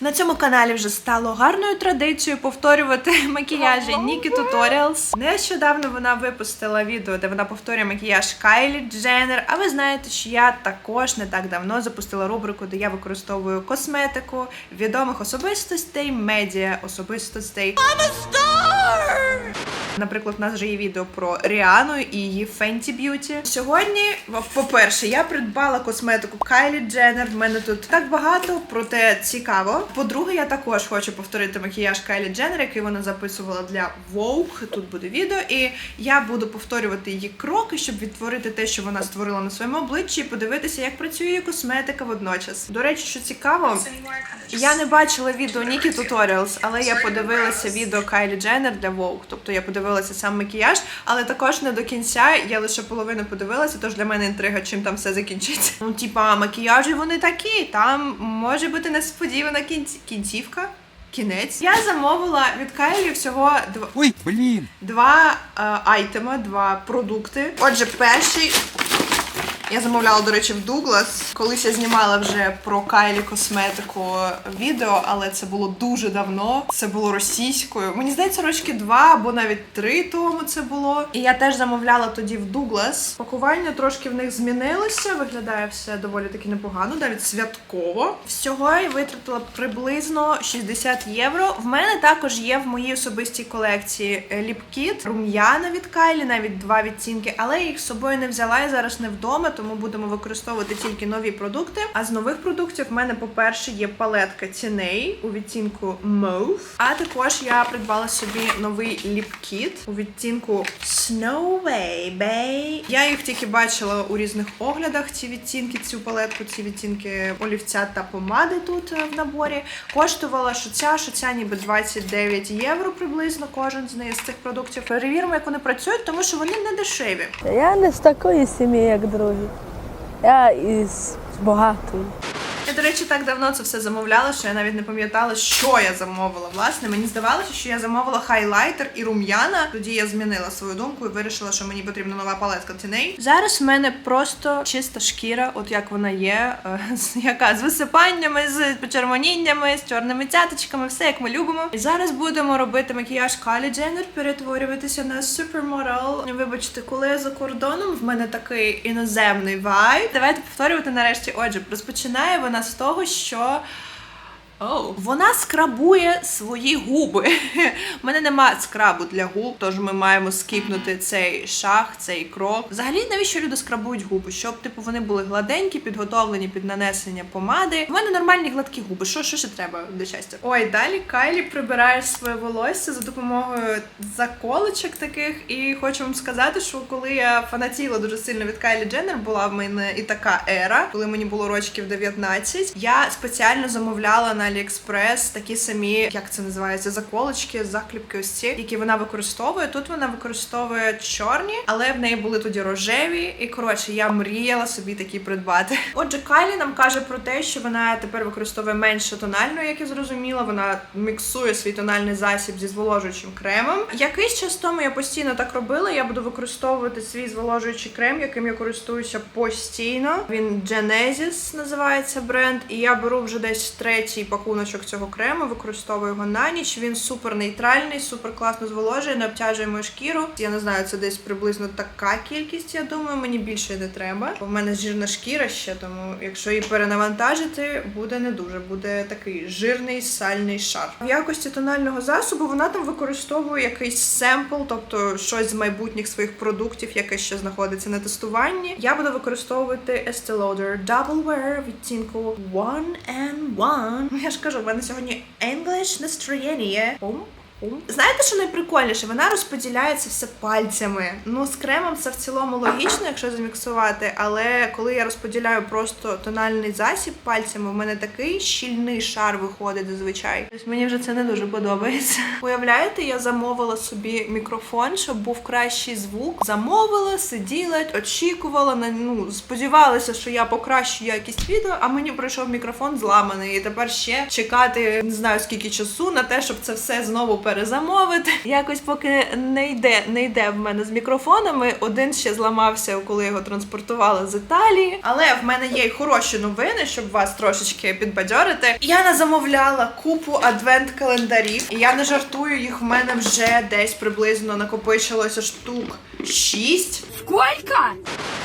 На цьому каналі вже стало гарною традицією повторювати макіяжі Нікі Tutorials. Нещодавно вона випустила відео, де вона повторює макіяж Кайлі Дженнер. А ви знаєте, що я також не так давно запустила рубрику, де я використовую косметику відомих особистостей, медіа особистостей. Наприклад, у нас вже є відео про Ріану і її Fenty Beauty. Сьогодні, по-перше, я придбала косметику Кайлі Дженнер. В мене тут так багато, проте цікаво. По-друге, я також хочу повторити макіяж Кайлі Дженнер, який вона записувала для Vogue. Тут буде відео, і я буду повторювати її кроки, щоб відтворити те, що вона створила на своєму обличчі, і подивитися, як працює її косметика водночас. До речі, що цікаво, я не бачила відео Нікі Tutorials, але я подивилася відео Кайлі Дженнер для Vogue. Тобто я подивилася сам макіяж, але також не до кінця. Я лише половину подивилася, тож для мене інтрига, чим там все закінчиться. Ну, типа, макіяжі вони такі. Там може бути несподівана кінці... кінцівка. Кінець. Я замовила від Кайлі всього два, Ой, блін! два е, айтема, два продукти. Отже, перший. Я замовляла, до речі, в Дуглас. Колись я знімала вже про Кайлі косметику відео, але це було дуже давно. Це було російською. Мені здається, рочки два або навіть три тому це було. І я теж замовляла тоді в Дуглас. Пакування трошки в них змінилося. Виглядає все доволі таки непогано, навіть святково. Всього я витратила приблизно 60 євро. В мене також є в моїй особистій колекції ліпкіт, рум'яна від Кайлі, навіть два відтінки, але я їх з собою не взяла. Я зараз не вдома, тому будемо використовувати тільки нові продукти. А з нових продуктів в мене, по-перше, є палетка тіней у відтінку Mauve. А також я придбала собі новий ліпкіт у відтінку Snow Baby. Я їх тільки бачила у різних оглядах. Ці відтінки, цю палетку, ці відтінки олівця та помади тут е, в наборі. Коштувала що ця, що ця ніби 29 євро приблизно кожен з них з цих продуктів. Перевіримо, як вони працюють, тому що вони не дешеві. Я не з такої сім'ї, як другі. Я із багатої. Я, до речі, так давно це все замовляла, що я навіть не пам'ятала, що я замовила. Власне, мені здавалося, що я замовила хайлайтер і рум'яна. Тоді я змінила свою думку і вирішила, що мені потрібна нова палетка тіней. Зараз в мене просто чиста шкіра, от як вона є, е, з- яка з висипаннями, з почервоніннями, з чорними цяточками, все як ми любимо. І зараз будемо робити макіяж Калі Дженнер, перетворюватися на супермодел. Вибачте, коли я за кордоном, в мене такий іноземний вайб. Давайте повторювати нарешті. Отже, розпочинає вона з того, що. Оу. Вона скрабує свої губи. У мене нема скрабу для губ, тож ми маємо скіпнути цей шаг, цей крок. Взагалі, навіщо люди скрабують губи? Щоб типу вони були гладенькі, підготовлені під нанесення помади. У мене нормальні гладкі губи. Що, що ще треба для щастя? Ой, далі Кайлі прибирає своє волосся за допомогою заколочок таких. І хочу вам сказати, що коли я фанатіла дуже сильно від Кайлі Дженнер, була в мене і така ера, коли мені було рочків 19, я спеціально замовляла на Аліекспрес такі самі, як це називається, заколочки, закліпки ось ці, які вона використовує. Тут вона використовує чорні, але в неї були тоді рожеві. І коротше, я мріяла собі такі придбати. Отже, Кайлі нам каже про те, що вона тепер використовує менше тональної, як я зрозуміла. Вона міксує свій тональний засіб зі зволожуючим кремом. Якийсь час тому я постійно так робила. Я буду використовувати свій зволожуючий крем, яким я користуюся постійно. Він Genesis називається бренд, і я беру вже десь третій пакуночок цього крему, використовую його на ніч. Він супер нейтральний, супер класно зволожує, не обтяжує мою шкіру. Я не знаю, це десь приблизно така кількість. Я думаю, мені більше не треба. В мене жирна шкіра ще, тому якщо її перенавантажити, буде не дуже. Буде такий жирний сальний шар. В якості тонального засобу вона там використовує якийсь семпл, тобто щось з майбутніх своїх продуктів, яке ще знаходиться на тестуванні. Я буду використовувати Estee Lauder Double Wear відтінку One and One. Я ж кажу, в мене сьогодні English настроєння. Пум. Знаєте, що найприкольніше? Вона розподіляється все пальцями. Ну, з кремом це в цілому логічно, якщо заміксувати, але коли я розподіляю просто тональний засіб пальцями, у мене такий щільний шар виходить зазвичай. Тобто мені вже це не дуже подобається. Уявляєте, я замовила собі мікрофон, щоб був кращий звук. Замовила, сиділа, очікувала на ну сподівалася, що я покращу якість відео, а мені прийшов мікрофон зламаний. І тепер ще чекати не знаю скільки часу на те, щоб це все знову перезамовити. Якось поки не йде, не йде в мене з мікрофонами. Один ще зламався, коли його транспортували з Італії. Але в мене є й хороші новини, щоб вас трошечки підбадьорити. Я не замовляла купу адвент-календарів, і я не жартую, їх в мене вже десь приблизно накопичилося штук 6. Сколько?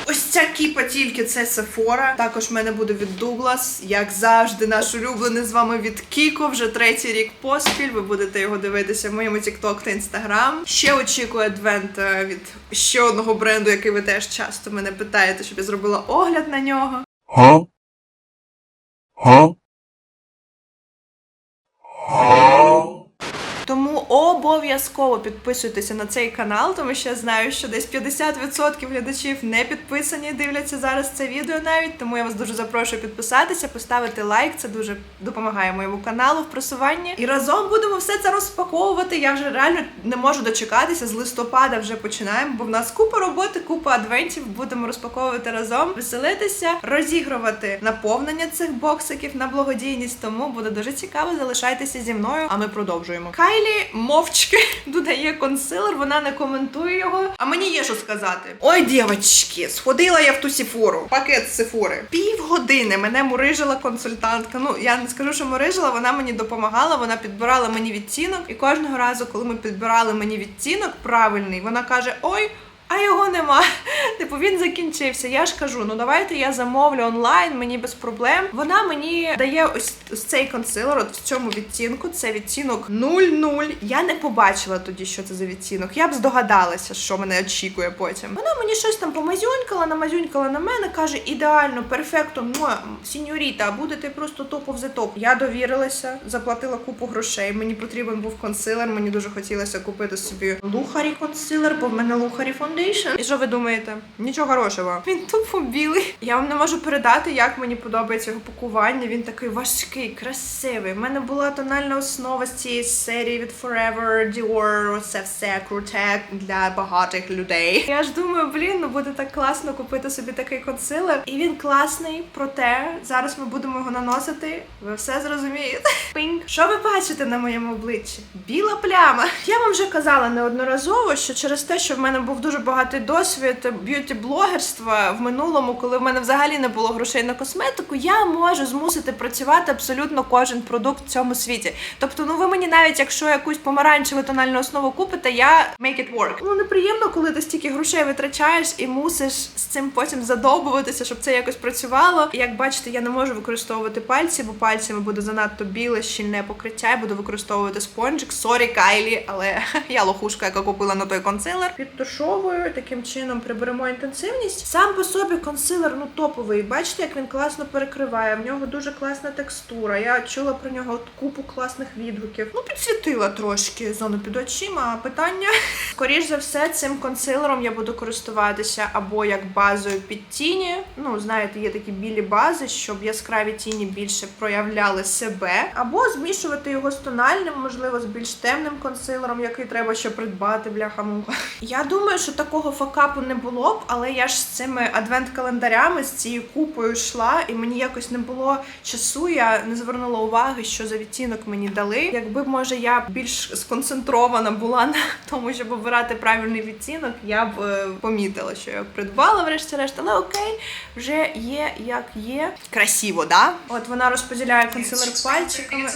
Ось ця кіпа тільки це Сефора. Також в мене буде від Дуглас. Як завжди, наш улюблений з вами від Кіко. Вже третій рік поспіль. Ви будете його дивитися в моєму TikTok та Instagram. Ще очікую адвент е, від ще одного бренду, який ви теж часто мене питаєте, щоб я зробила огляд на нього. Huh? Huh? Обов'язково підписуйтеся на цей канал, тому що я знаю, що десь 50% глядачів не підписані, дивляться зараз це відео навіть. Тому я вас дуже запрошую підписатися, поставити лайк. Це дуже допомагає моєму каналу в просуванні. І разом будемо все це розпаковувати. Я вже реально не можу дочекатися. З листопада вже починаємо, бо в нас купа роботи, купа адвентів. Будемо розпаковувати разом, веселитися, розігрувати наповнення цих боксиків на благодійність. Тому буде дуже цікаво. Залишайтеся зі мною, а ми продовжуємо. Кайлі мовчки додає консилер, вона не коментує його. А мені є що сказати. Ой, дівчатки, сходила я в ту сіфору. Пакет з сифори. Півгодини мене мурижила консультантка. Ну я не скажу, що мурижила, вона мені допомагала, вона підбирала мені відтінок. І кожного разу, коли ми підбирали мені відтінок правильний, вона каже: Ой. А його нема. Типу він закінчився. Я ж кажу, ну давайте я замовлю онлайн, мені без проблем. Вона мені дає ось, ось цей консилер, от в цьому відтінку. Це відтінок 00. Я не побачила тоді, що це за відтінок. Я б здогадалася, що мене очікує потім. Вона мені щось там помазюнькала, намазюнькала на мене, каже: ідеально, перфекто, муа, сіньоріта, будете просто топов за топ. Я довірилася, заплатила купу грошей. Мені потрібен був консилер. Мені дуже хотілося купити собі лухарі консилер, бо в мене лухарі фондейшн. І що ви думаєте? Нічого хорошого. Він тупо білий. Я вам не можу передати, як мені подобається його пакування. Він такий важкий, красивий. У мене була тональна основа з цієї серії від Forever, Dior, це все круте для багатих людей. Я ж думаю, блін, ну буде так класно купити собі такий консилер. І він класний, проте зараз ми будемо його наносити. Ви все зрозумієте. Пинк. Що ви бачите на моєму обличчі? Біла пляма. Я вам вже казала неодноразово, що через те, що в мене був дуже багатий досвід б'юті-блогерства в минулому, коли в мене взагалі не було грошей на косметику, я можу змусити працювати абсолютно кожен продукт в цьому світі. Тобто, ну ви мені навіть якщо якусь помаранчеву тональну основу купите, я make it work. Ну неприємно, коли ти стільки грошей витрачаєш і мусиш з цим потім задовбуватися, щоб це якось працювало. Як бачите, я не можу використовувати пальці, бо пальцями буде занадто біле, щільне покриття. Я буду використовувати спонжик. Сорі, Кайлі, але я лохушка, яка купила на той консилер. Підтушовую таким чином приберемо інтенсивність. Сам по собі консилер ну топовий. Бачите, як він класно перекриває. В нього дуже класна текстура. Я чула про нього купу класних відгуків. Ну, підсвітила трошки зону під очима. Питання скоріш за все, цим консилером я буду користуватися або як базою під тіні. Ну, знаєте, є такі білі бази, щоб яскраві тіні більше проявляли себе, або змішувати його з тональним, можливо, з більш темним консилером, який треба ще придбати бляха-муха. Я думаю, що такого факапу не було б, але я ж з цими адвент-календарями, з цією купою йшла, і мені якось не було часу. Я не звернула уваги, що за відтінок мені дали. Якби може я більш сконцентрована була на тому, щоб обирати правильний відтінок, я б е, помітила, що я придбала врешті-решт, але окей, вже є як є. Красиво, да? От вона розподіляє консилер пальчиками.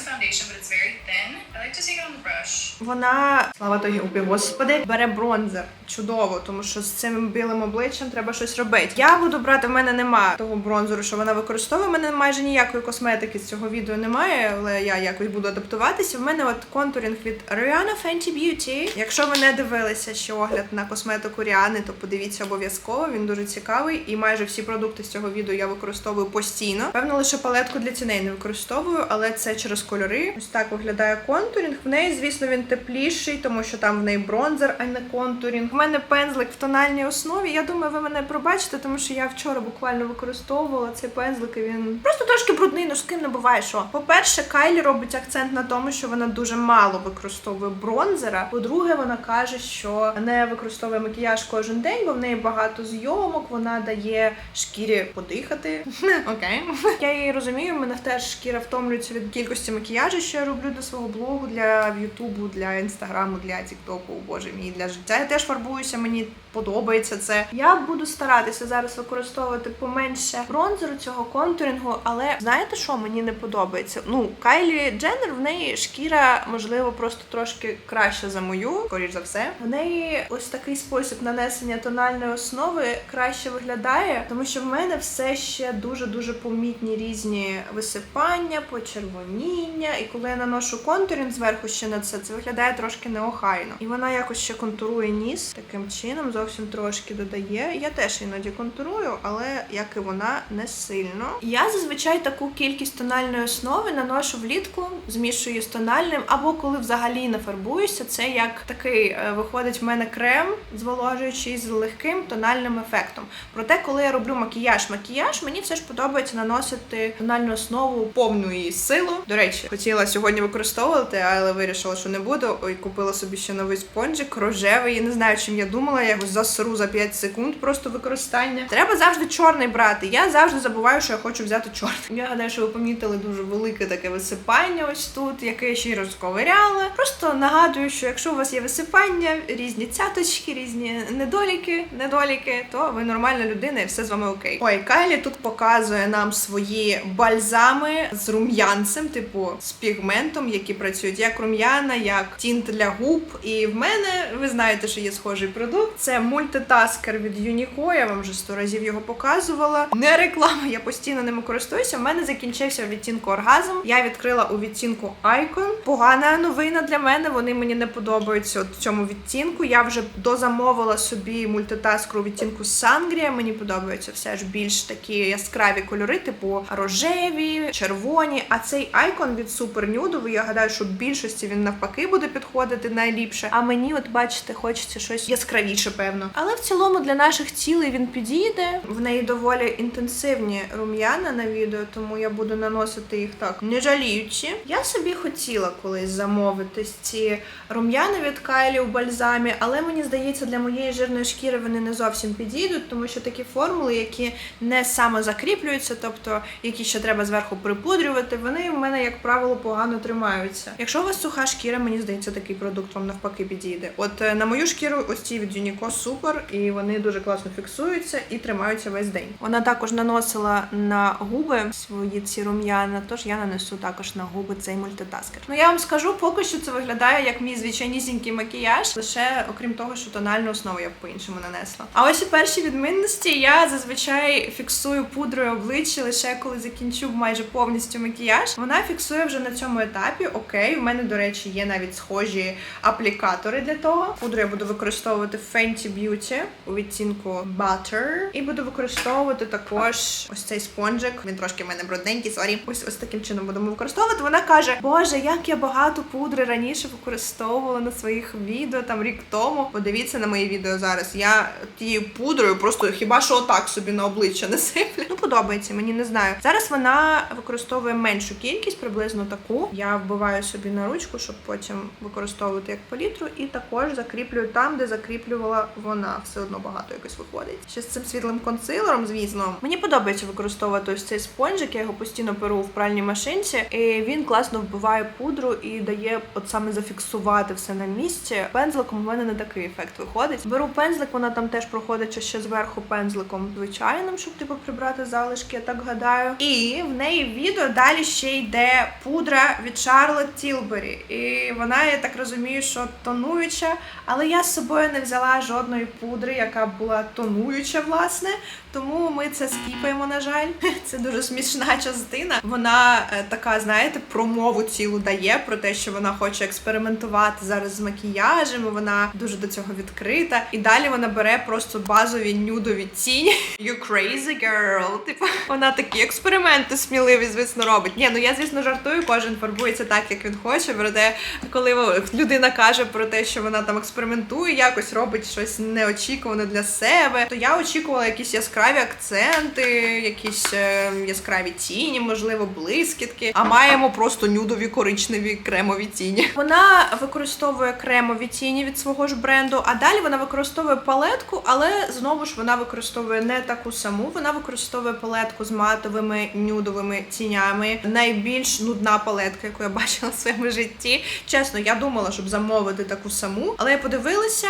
Вона слава тобі, господи, бере бронзер. Чудово, тому що з цим білим обличчям треба щось робити. Я буду брати, в мене нема того бронзеру, що вона використовує. У мене майже ніякої косметики з цього відео немає, але я якось буду адаптуватися. В мене от контурінг від Rihanna Fenty Beauty. Якщо ви не дивилися ще огляд на косметику Ріани, то подивіться обов'язково. Він дуже цікавий. І майже всі продукти з цього відео я використовую постійно. Певно, лише палетку для ціней не використовую, але це через кольори. Ось так виглядає контурінг. В неї, звісно, він тепліший, тому що там в неї бронзер, а не контурінг. В мене пензлик в тональній основі. Я думаю, ви мене пробачите, тому що я вчора буквально використовувала цей пензлик. і Він просто трошки брудний, ну з ким не буває. Що по-перше, Кайлі робить акцент на тому, що вона дуже мало використовує бронзера. По-друге, вона каже, що не використовує макіяж кожен день, бо в неї багато зйомок. Вона дає шкірі подихати. Окей, я її розумію. Мене теж шкіра втомлюється від кількості макіяжу, що я роблю для свого блогу, для Ютубу, для інстаграму, для Тіктоку. Боже мій для життя. Я теж фарбуюся. Мені подобається це. Я буду старатися зараз використовувати поменше бронзеру цього контурингу, але знаєте, що мені не подобається? Ну, Кайлі Дженнер, в неї шкіра, можливо, просто трошки краща за мою, скоріш за все. В неї ось такий спосіб нанесення тональної основи краще виглядає, тому що в мене все ще дуже дуже помітні різні висипання, почервоніння. І коли я наношу контурінг зверху ще на це, це виглядає трошки неохайно. І вона якось ще контурує ніс таким чином, зовсім трошки додає. Я теж іноді контурую, але як і вона не сильно. Я зазвичай таку кількість тональної основи наношу влітку, змішую з тональним, або коли взагалі не фарбуюся, це як такий е, виходить в мене крем, зволожуючий з легким тональним ефектом. Проте, коли я роблю макіяж, макіяж мені все ж подобається наносити тональну основу повну її силу. До речі, хотіла сьогодні використовувати, але вирішила, що не буду. Ой, купила собі ще новий спонжик, рожевий. Я не знаю, чим я думала. Я його засру за 5 секунд просто використання. Треба завжди чорний брати. Я завжди забуваю, що я хочу взяти чорний. Я гадаю, що ви помітили дуже велике таке висипання ось тут, яке ще й розковиряла. Просто нагадую, що якщо у вас є висипання, різні цяточки, різні недоліки, недоліки, то ви нормальна людина і все з вами окей. Ой, Кайлі тут показує нам свої бальзами з рум'янцем, типу з пігментом, які працюють як рум'яна, як тінт для губ. І в мене ви знаєте, що є схожий продукт. Це мультитаскер від Юніко. Я вам вже сто разів його показувала. Не реклама, я постійно ними користуюся. У мене закінчився відтінку оргазм. Я відкрила у відтінку Icon. Погана новина для мене. Вони мені не подобаються от в цьому відтінку. Я вже дозамовила собі мультитаскер у відтінку Sangria. Мені подобаються все ж більш такі яскраві кольори, типу рожеві, червоні. А цей Icon від Super Nude, я гадаю, що більшості він навпаки буде підходити найліпше. А мені, от бачите, хочеться щось яскравіше, певно. Але в цілому для наших цілей він підійде. В неї доволі інтенсивні рум'яна на відео, тому я буду наносити їх так, не жаліючи. Я собі хотіла колись замовити ці рум'яна від Кайлі у бальзамі, але мені здається, для моєї жирної шкіри вони не зовсім підійдуть, тому що такі формули, які не самозакріплюються, тобто які ще треба зверху припудрювати, вони в мене, як правило, погано тримаються. Якщо у вас суха шкіра, мені здається, такий продукт вам навпаки підійде. От е, на мою шкіру ось ці від Unico супер, і вони дуже класно фіксуються і тримаються весь день. Вона також наносила на губи свої ці рум'яна, тож я нанесу також на губи цей мультитаскер. Ну я вам скажу, поки що це виглядає як мій звичайнісінький макіяж, лише окрім того, що тональну основу я б по-іншому нанесла. А ось і перші відмінності я зазвичай фіксую пудрою обличчя лише коли закінчу майже повністю макіяж. Вона фіксує вже на цьому етапі. Окей, в мене, до речі, є навіть схожі аплікатори для того. Пудру я буду використовувати Fenty Beauty у відтінку Butter. І буду використовувати також ось цей спонжик. Він трошки в мене брудненький, сорі. Ось ось таким чином будемо використовувати. Вона каже: Боже, як я багато пудри раніше використовувала на своїх відео там рік тому. Подивіться на мої відео зараз. Я тією пудрою просто хіба що отак собі на обличчя не сиплю. Ну подобається, мені не знаю. Зараз вона використовує меншу кількість, приблизно таку. Я вбиваю собі на ручку, щоб потім використовувати як палітру, і також закріплюю там, де закріплювала вона. Все одно багато якось виходить. Ще з цим світлим консилером, звісно. Мені подобається використовувати ось цей спонжик. Я його постійно перу в пральній машинці, і він класно вбиває пудру і дає от саме зафіксувати все на місці. Пензликом у мене не такий ефект виходить. Беру пензлик, вона там теж проходить ще зверху пензликом звичайним, щоб типу прибрати залишки, я так гадаю. І в неї відео далі ще йде пудра від Charlotte Tilbury. І вона, я так розумію, що тонуюча, але я з собою не взяла жодної пудри, яка була тонуюча, власне. Тому ми це скіпаємо, на жаль. Це дуже смішна частина. Вона е, така, знаєте, промову цілу дає про те, що вона хоче експериментувати зараз з макіяжем. Вона дуже до цього відкрита. І далі вона бере просто базові нюдові тіні. You crazy girl. Типу, вона такі експерименти сміливі, звісно, робить. Ні, ну я звісно жартую, кожен фарбується так, як він хоче. Проте, коли людина каже про те, що вона там експериментує, якось робить щось щось неочікуване для себе. То я очікувала якісь яскраві акценти, якісь е, яскраві тіні, можливо, блискітки. А маємо просто нюдові коричневі кремові тіні. Вона використовує кремові тіні від свого ж бренду, а далі вона використовує палетку, але знову ж вона використовує не таку саму. Вона використовує палетку з матовими нюдовими тінями. Найбільш нудна палетка, яку я бачила в своєму житті. Чесно, я думала, щоб замовити таку саму, але я подивилася.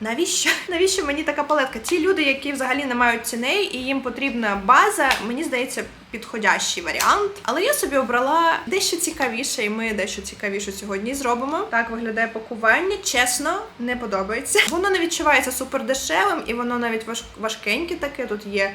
Навіщо? Навіщо мені така палетка? Ті люди, які взагалі не мають ціней і їм потрібна база, мені здається, підходящий варіант. Але я собі обрала дещо цікавіше, і ми дещо цікавіше сьогодні зробимо. Так виглядає пакування. Чесно, не подобається. Воно не відчувається супер дешевим, і воно навіть важ... важкеньке таке. Тут є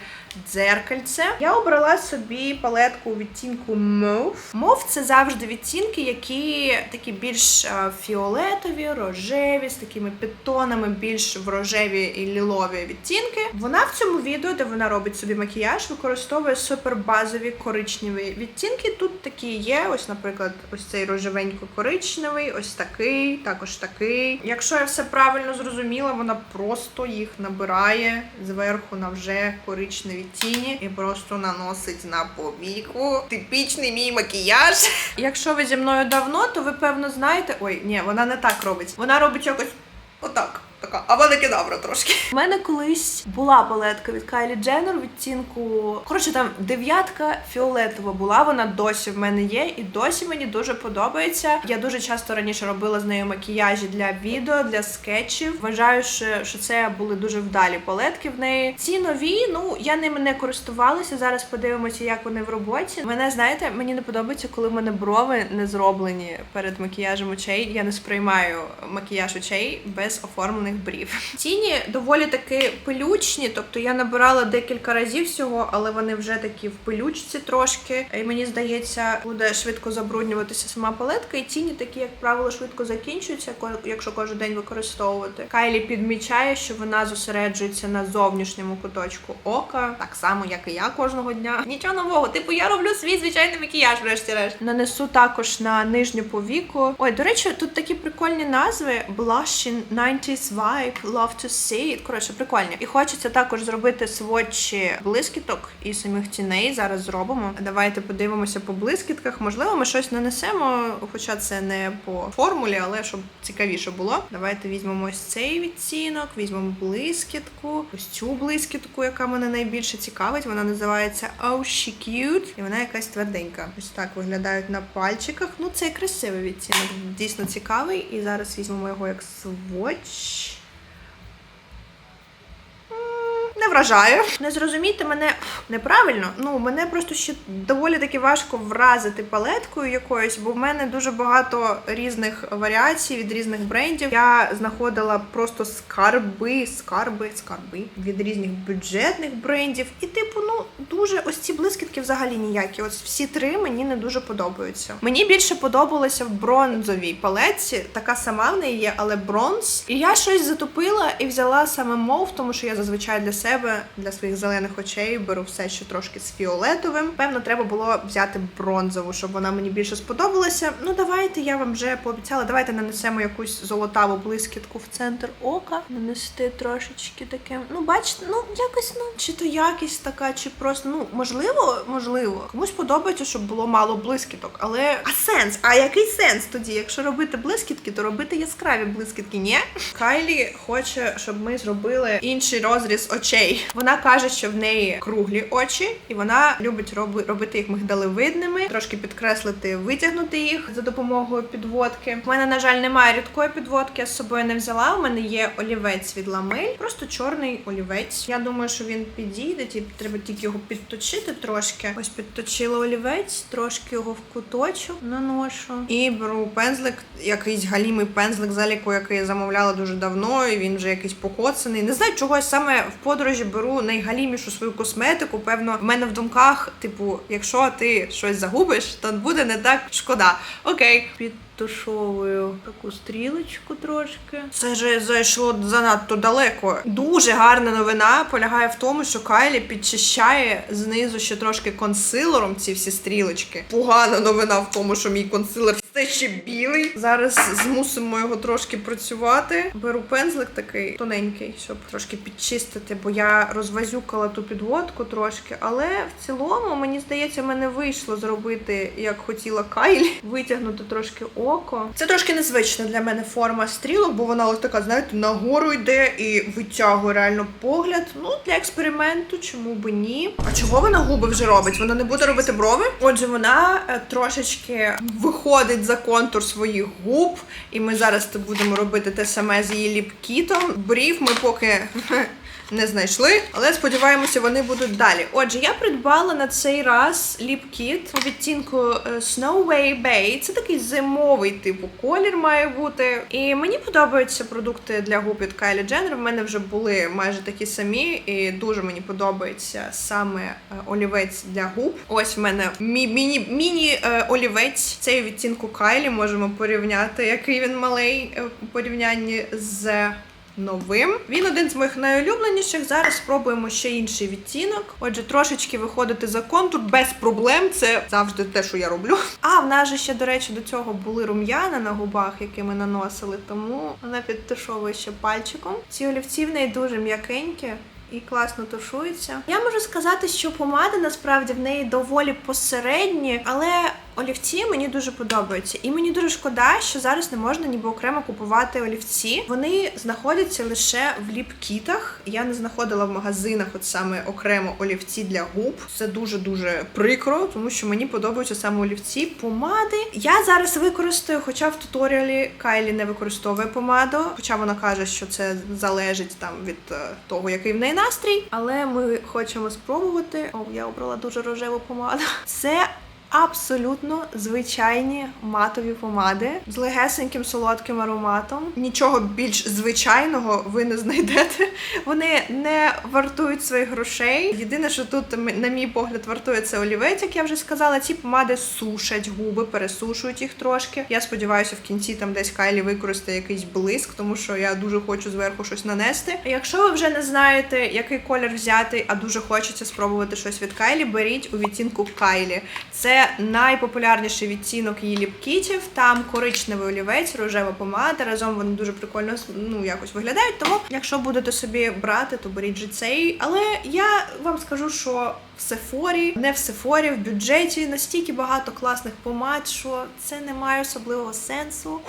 дзеркальце. Я обрала собі палетку у відтінку Mauve. Mauve – це завжди відтінки, які такі більш е, фіолетові, рожеві, з такими підтонами, більш в рожеві і лілові відтінки. Вона в цьому відео, де вона робить собі макіяж, використовує супер базові коричневі відтінки. Тут такі є. Ось, наприклад, ось цей рожевенько-коричневий, ось такий, також такий. Якщо я все правильно зрозуміла, вона просто їх набирає зверху на вже коричневі тіні і просто наносить на повіку. Типічний мій макіяж. Якщо ви зі мною давно, то ви певно знаєте. Ой, ні, вона не так робить. Вона робить якось отак. Така аванакедавра трошки. У мене колись була палетка від Кайлі Дженнер відтінку. Коротше, там дев'ятка фіолетова була. Вона досі в мене є, і досі мені дуже подобається. Я дуже часто раніше робила з нею макіяжі для відео, для скетчів. Вважаю, що це були дуже вдалі палетки в неї. Ці нові, ну я ними не користувалася. Зараз подивимося, як вони в роботі. Мене знаєте, мені не подобається, коли в мене брови не зроблені перед макіяжем очей. Я не сприймаю макіяж очей без оформлених брів. Тіні доволі таки пилючні, тобто я набирала декілька разів всього, але вони вже такі в пилючці трошки. І мені здається, буде швидко забруднюватися сама палетка. І тіні такі, як правило, швидко закінчуються, якщо кожен день використовувати. Кайлі підмічає, що вона зосереджується на зовнішньому куточку ока, так само, як і я кожного дня. Нічого нового, типу, я роблю свій звичайний макіяж, врешті-решт. Нанесу також на нижню повіку. Ой, до речі, тут такі прикольні назви: Blushing 90s Vibe, Love to See It. Коротше, прикольні. І хочеться також зробити сводчі блискіток і самих тіней. Зараз зробимо. Давайте подивимося по блискітках. Можливо, ми щось нанесемо, хоча це не по формулі, але щоб цікавіше було. Давайте візьмемо ось цей відтінок, візьмемо блискітку, ось цю блискітку, яка мене найбільше цікавить. Вона називається Oh She Cute, і вона якась тверденька. Ось так виглядають на пальчиках. Ну, це красивий відтінок, дійсно цікавий. І зараз візьмемо його як сводч. Не вражаю. Не зрозумійте мене неправильно. Ну, мене просто ще доволі таки важко вразити палеткою якоюсь, бо в мене дуже багато різних варіацій від різних брендів. Я знаходила просто скарби, скарби, скарби від різних бюджетних брендів. І, типу, ну дуже ось ці блискітки взагалі ніякі. Ось всі три мені не дуже подобаються. Мені більше подобалося в бронзовій палетці. Така сама в неї є, але бронз. І я щось затопила і взяла саме мов, тому що я зазвичай для себе, для своїх зелених очей беру все, що трошки з фіолетовим. Певно, треба було взяти бронзову, щоб вона мені більше сподобалася. Ну давайте я вам вже пообіцяла. Давайте нанесемо якусь золотаву блискітку в центр ока. Нанести трошечки таке. Ну, бачите, ну якось, ну чи то якість така, чи просто ну можливо, можливо. Комусь подобається, щоб було мало блискіток, але а сенс? А який сенс тоді? Якщо робити блискітки, то робити яскраві блискітки, ні? Кайлі хоче, щоб ми зробили інший розріз очей. Вона каже, що в неї круглі очі, і вона любить роби- робити їх мигдалевидними, трошки підкреслити, витягнути їх за допомогою підводки. У мене, на жаль, немає рідкої підводки, я з собою не взяла. У мене є олівець від ламель, просто чорний олівець. Я думаю, що він підійде, ті- треба тільки його підточити трошки. Ось підточила олівець, трошки його в куточок наношу. І беру пензлик, якийсь галімий пензлик заліку, який я замовляла дуже давно, і він вже якийсь покоцаний. Не знаю, чогось саме в подорожі беру найгалімішу свою косметику. Певно, в мене в думках, типу, якщо ти щось загубиш, то буде не так шкода. Окей. Підтушовую таку стрілочку трошки. Це ж зайшло занадто далеко. Дуже гарна новина полягає в тому, що Кайлі підчищає знизу ще трошки консилером ці всі стрілочки. Погана новина в тому, що мій консилер все ще білий. Зараз змусимо його трошки працювати. Беру пензлик такий тоненький, щоб трошки підчистити, бо я розвазюкала ту підводку трошки. Але в цілому, мені здається, мене вийшло зробити, як хотіла Кайлі, витягнути трошки око. Це трошки незвична для мене форма стрілок, бо вона ось така, знаєте, нагору йде і витягує реально погляд. Ну, для експерименту, чому би ні? А чого вона губи вже робить? Вона не буде робити брови? Отже, вона е, трошечки виходить за контур своїх губ, і ми зараз будемо робити те саме з її ліпкітом. Брів ми поки. Не знайшли, але сподіваємося, вони будуть далі. Отже, я придбала на цей раз ліпкіт у відтінку е, Snow Way Bay. Це такий зимовий типу колір має бути. І мені подобаються продукти для губ від Kylie Jenner. В мене вже були майже такі самі, і дуже мені подобається саме е, олівець для губ. Ось в мене мі- міні міні е. Цей відтінку Kylie можемо порівняти, який він малий у порівнянні з новим. Він один з моїх найулюбленіших. Зараз спробуємо ще інший відтінок. Отже, трошечки виходити за контур без проблем. Це завжди те, що я роблю. А в нас же ще, до речі, до цього були рум'яна на губах, які ми наносили, тому вона підтушовує ще пальчиком. Ці олівці в неї дуже м'якенькі. І класно тушується. Я можу сказати, що помади насправді в неї доволі посередні, але олівці мені дуже подобаються. І мені дуже шкода, що зараз не можна ніби окремо купувати олівці. Вони знаходяться лише в ліпкітах. Я не знаходила в магазинах от саме окремо олівці для губ. Це дуже дуже прикро, тому що мені подобаються саме олівці, помади. Я зараз використаю, хоча в туторіалі Кайлі не використовує помаду, хоча вона каже, що це залежить там від е, того, який в неї настрій. Але ми хочемо спробувати. О, я обрала дуже рожеву помаду. Це абсолютно звичайні матові помади з легесеньким солодким ароматом. Нічого більш звичайного ви не знайдете. Вони не вартують своїх грошей. Єдине, що тут, на мій погляд, вартує це олівець, як я вже сказала. Ці помади сушать губи, пересушують їх трошки. Я сподіваюся, в кінці там десь Кайлі використає якийсь блиск, тому що я дуже хочу зверху щось нанести. Якщо ви вже не знаєте, який колір взяти, а дуже хочеться спробувати щось від Кайлі, беріть у відтінку Кайлі. Це найпопулярніший відтінок її ліпкітів. Там коричневий олівець, рожева помада. Разом вони дуже прикольно ну, якось виглядають. Тому, якщо будете собі брати, то беріть же цей. Але я вам скажу, що в Сефорі, не в Сефорі, в бюджеті настільки багато класних помад, що це не має особливого сенсу.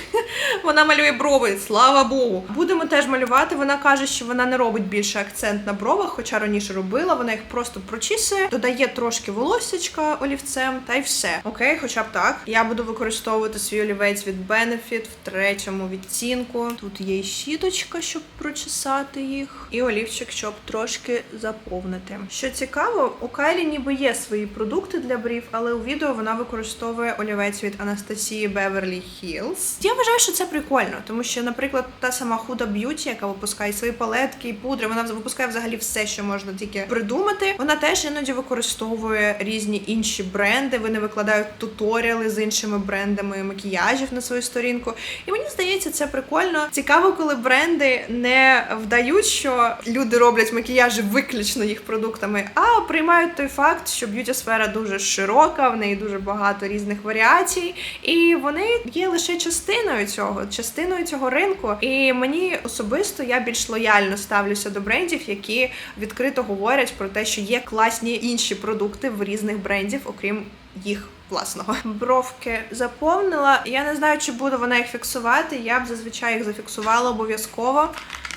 Вона малює брови, слава Богу. Будемо теж малювати. Вона каже, що вона не робить більше акцент на бровах, хоча раніше робила. Вона їх просто прочісує, додає трошки волоссячка олівцем, та й все. Окей, хоча б так. Я буду використовувати свій олівець від Benefit в третьому відтінку. Тут є і щіточка, щоб прочесати їх, і олівчик, щоб трошки заповнити. Що цікаво, у Кайлі ніби є свої продукти для брів, але у відео вона використовує олівець від Анастасії Беверлі Хілз. Я вважаю, що це прикольно, тому що, наприклад, та сама Huda Beauty, яка випускає свої палетки і пудри, вона випускає взагалі все, що можна тільки придумати. Вона теж іноді використовує різні інші бренди. Вони викладають туторіали з іншими брендами макіяжів на свою сторінку. І мені здається, це прикольно. Цікаво, коли бренди не вдають, що люди роблять макіяжі виключно їх продуктами, а приймають той факт, що б'юті сфера дуже широка, в неї дуже багато різних варіацій, і вони є лише частиною цього, частиною цього ринку. І мені особисто я більш лояльно ставлюся до брендів, які відкрито говорять про те, що є класні інші продукти в різних брендів, окрім їх. Власного бровки заповнила. Я не знаю, чи буду вона їх фіксувати. Я б зазвичай їх зафіксувала обов'язково.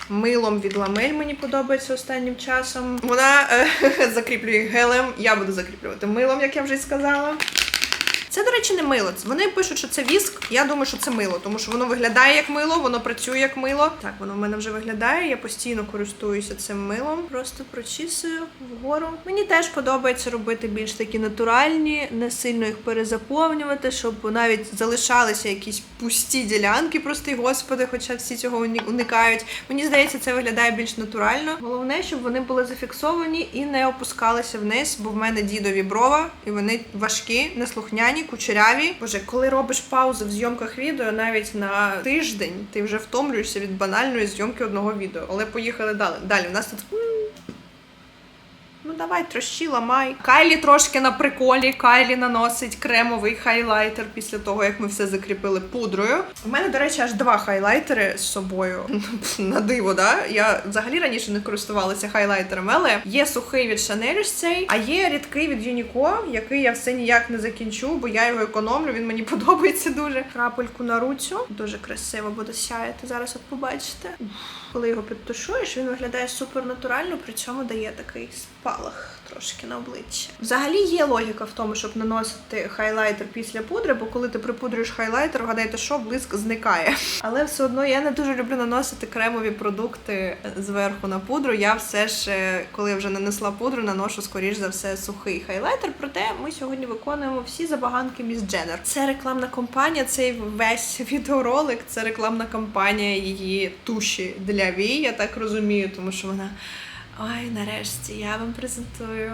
Милом від ламель мені подобається останнім часом. Вона е, закріплює гелем. Я буду закріплювати милом, як я вже сказала. Це, до речі, не мило. Вони пишуть, що це віск. Я думаю, що це мило, тому що воно виглядає як мило, воно працює як мило. Так, воно в мене вже виглядає. Я постійно користуюся цим милом. Просто прочісую вгору. Мені теж подобається робити більш такі натуральні, не сильно їх перезаповнювати, щоб навіть залишалися якісь пусті ділянки, прости господи, хоча всі цього уникають. Мені здається, це виглядає більш натурально. Головне, щоб вони були зафіксовані і не опускалися вниз, бо в мене дідові брова, і вони важкі, неслухняні, кучеряві. Боже, коли робиш паузу в зйомках відео, навіть на тиждень ти вже втомлюєшся від банальної зйомки одного відео. Але поїхали далі. Далі. У нас тут. Ну давай, трощи, ламай. Кайлі трошки на приколі. Кайлі наносить кремовий хайлайтер після того, як ми все закріпили пудрою. У мене, до речі, аж два хайлайтери з собою. на диво, да? Я взагалі раніше не користувалася хайлайтерами, але є сухий від Chanel цей, а є рідкий від Uniqlo, який я все ніяк не закінчу, бо я його економлю. Він мені подобається дуже. Крапельку на руцю. Дуже красиво буде сяяти. Зараз от побачите. Коли його підтушуєш, він виглядає супер натурально, при цьому дає такий спалах трошки на обличчя. Взагалі є логіка в тому, щоб наносити хайлайтер після пудри, бо коли ти припудрюєш хайлайтер, вгадайте, що блиск зникає. Але все одно я не дуже люблю наносити кремові продукти зверху на пудру. Я все ж, коли вже нанесла пудру, наношу скоріш за все сухий хайлайтер. Проте ми сьогодні виконуємо всі забаганки міс Дженнер. Це рекламна кампанія, цей весь відеоролик, це рекламна кампанія її туші для вій, я так розумію, тому що вона. Ой, нарешті я вам презентую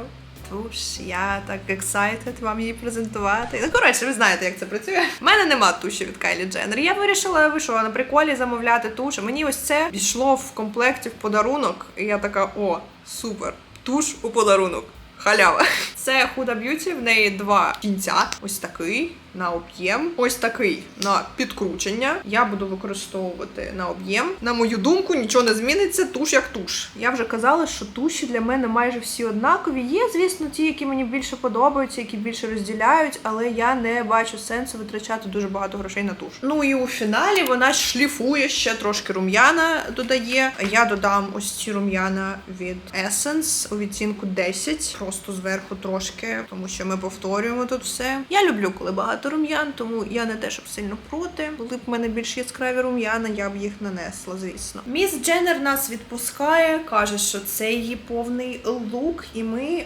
туш. Я так excited вам її презентувати. Ну, коротше, ви знаєте, як це працює. У мене нема туші від Кайлі Дженнер. Я вирішила, ви що, на приколі замовляти туш. Мені ось це пішло в комплекті в подарунок. І я така: о, супер! Туш у подарунок. Халява. Це Huda Beauty, в неї два кінця. Ось такий на об'єм, ось такий на підкручення. Я буду використовувати на об'єм. На мою думку, нічого не зміниться. Туш як туш. Я вже казала, що туші для мене майже всі однакові. Є, звісно, ті, які мені більше подобаються, які більше розділяють, але я не бачу сенсу витрачати дуже багато грошей на туш. Ну і у фіналі вона шліфує ще трошки рум'яна додає. Я додам ось ці рум'яна від Essence у відцінку 10, просто зверху трошки, тому що ми повторюємо тут все. Я люблю, коли багато рум'ян, тому я не те, щоб сильно проти. Були б в мене більш яскраві рум'яна, я б їх нанесла, звісно. Міс Дженнер нас відпускає, каже, що це її повний лук, і ми.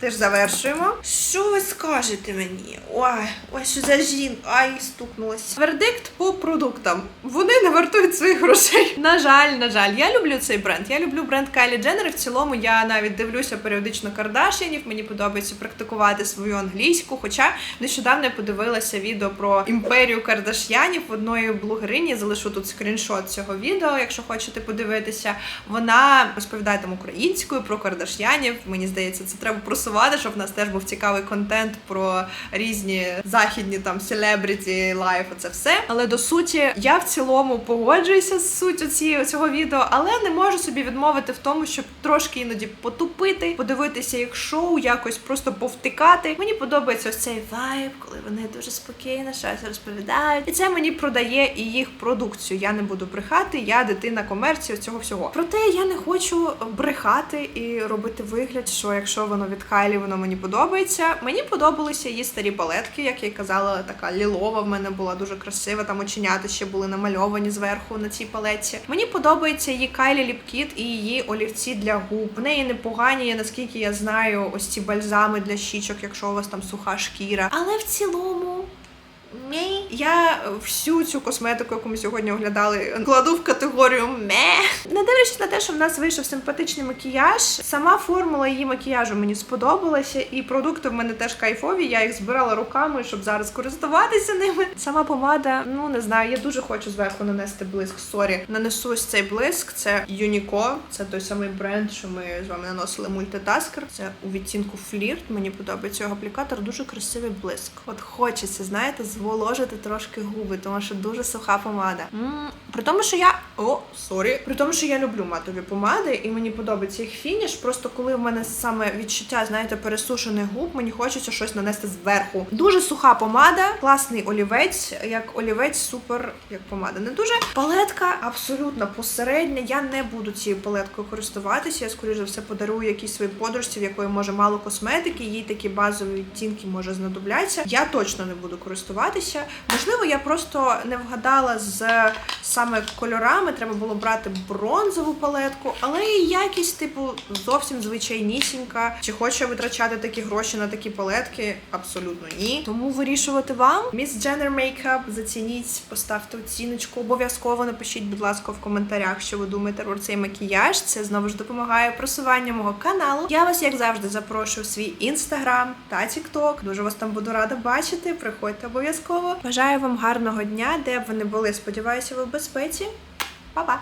Теж завершуємо. Що ви скажете мені? Ой, ой, що за жін, ай, стукнулась. Вердикт по продуктам. Вони не вартують своїх грошей. На жаль, на жаль, я люблю цей бренд. Я люблю бренд Kylie Jenner. В цілому я навіть дивлюся періодично Кардашінів. Мені подобається практикувати свою англійську. Хоча нещодавно я подивилася відео про імперію Кардаш'янів одної блогерині. Залишу тут скріншот цього відео, якщо хочете подивитися. Вона розповідає там українською про Кардаш'янів. Мені здається, це треба просувати, щоб в нас теж був цікавий контент про різні західні там селебріті, лайф, це все. Але до суті, я в цілому погоджуюся з суттю ці, цього відео, але не можу собі відмовити в тому, щоб трошки іноді потупити, подивитися як шоу, якось просто повтикати. Мені подобається ось цей вайб, коли вони дуже спокійно щось розповідають. І це мені продає і їх продукцію. Я не буду брехати, я дитина комерції цього всього. Проте я не хочу брехати і робити вигляд, що якщо воно від Кайлі, воно мені подобається. Мені подобалися її старі палетки, як я й казала, така лілова в мене була дуже красива. Там оченята ще були намальовані зверху на цій палетці. Мені подобається її Кайлі Ліпкіт і її олівці для губ. В неї непогані, наскільки я знаю, ось ці бальзами для щічок, якщо у вас там суха шкіра. Але в цілому. Ні. Я всю цю косметику, яку ми сьогодні оглядали, кладу в категорію ме. Не дивлячись на те, що в нас вийшов симпатичний макіяж. Сама формула її макіяжу мені сподобалася, і продукти в мене теж кайфові. Я їх збирала руками, щоб зараз користуватися ними. Сама помада, ну не знаю, я дуже хочу зверху нанести блиск. Сорі, нанесу ось цей блиск. Це Uniqlo, це той самий бренд, що ми з вами наносили мультитаскер. Це у відтінку флірт. Мені подобається його аплікатор. Дуже красивий блиск. От хочеться, знаєте, зволожити трошки губи, тому що дуже суха помада. м При тому, що я. О, сорі. При тому, що я люблю матові помади, і мені подобається їх фініш. Просто коли в мене саме відчуття, знаєте, пересушених губ, мені хочеться щось нанести зверху. Дуже суха помада, класний олівець, як олівець, супер, як помада. Не дуже палетка абсолютно посередня. Я не буду цією палеткою користуватися. Я скоріш за все подарую якійсь своїй подружці, в якої може мало косметики. Їй такі базові відтінки може знадобляться. Я точно не буду користуватися. Можливо, я просто не вгадала з саме кольорами. Треба було брати бронзову палетку, але і якість, типу, зовсім звичайнісінька. Чи хочу я витрачати такі гроші на такі палетки? Абсолютно ні. Тому вирішувати вам. Міс Jenner Makeup, зацініть, поставте оціночку. Обов'язково напишіть, будь ласка, в коментарях, що ви думаєте про цей макіяж. Це знову ж допомагає просуванню мого каналу. Я вас, як завжди, запрошую в свій інстаграм та тікток. Дуже вас там буду рада бачити. Приходьте обов'язково. Бажаю вам гарного дня, де б ви не були. Сподіваюся, ви в безпеці. Па-па!